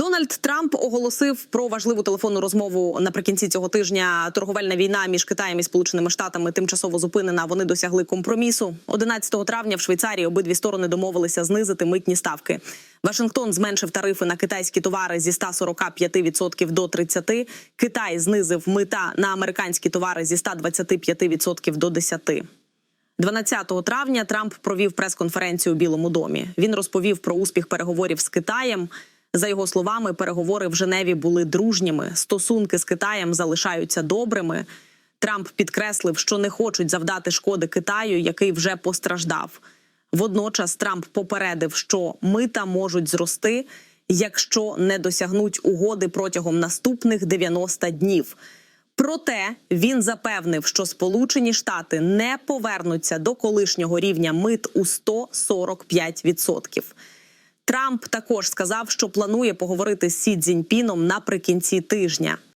Дональд Трамп оголосив про важливу телефонну розмову наприкінці цього тижня. Торговельна війна між Китаєм і Сполученими Штатами тимчасово зупинена. Вони досягли компромісу. 11 травня в Швейцарії обидві сторони домовилися знизити митні ставки. Вашингтон зменшив тарифи на китайські товари зі 145% до 30%. Китай знизив мита на американські товари зі 125% до 10%. 12 травня Трамп провів прес-конференцію у Білому домі. Він розповів про успіх переговорів з Китаєм. За його словами, переговори в Женеві були дружніми. Стосунки з Китаєм залишаються добрими. Трамп підкреслив, що не хочуть завдати шкоди Китаю, який вже постраждав. Водночас Трамп попередив, що мита можуть зрости, якщо не досягнуть угоди протягом наступних 90 днів. Проте він запевнив, що Сполучені Штати не повернуться до колишнього рівня мит у 145%. Трамп також сказав, що планує поговорити з Сі Цзіньпіном наприкінці тижня.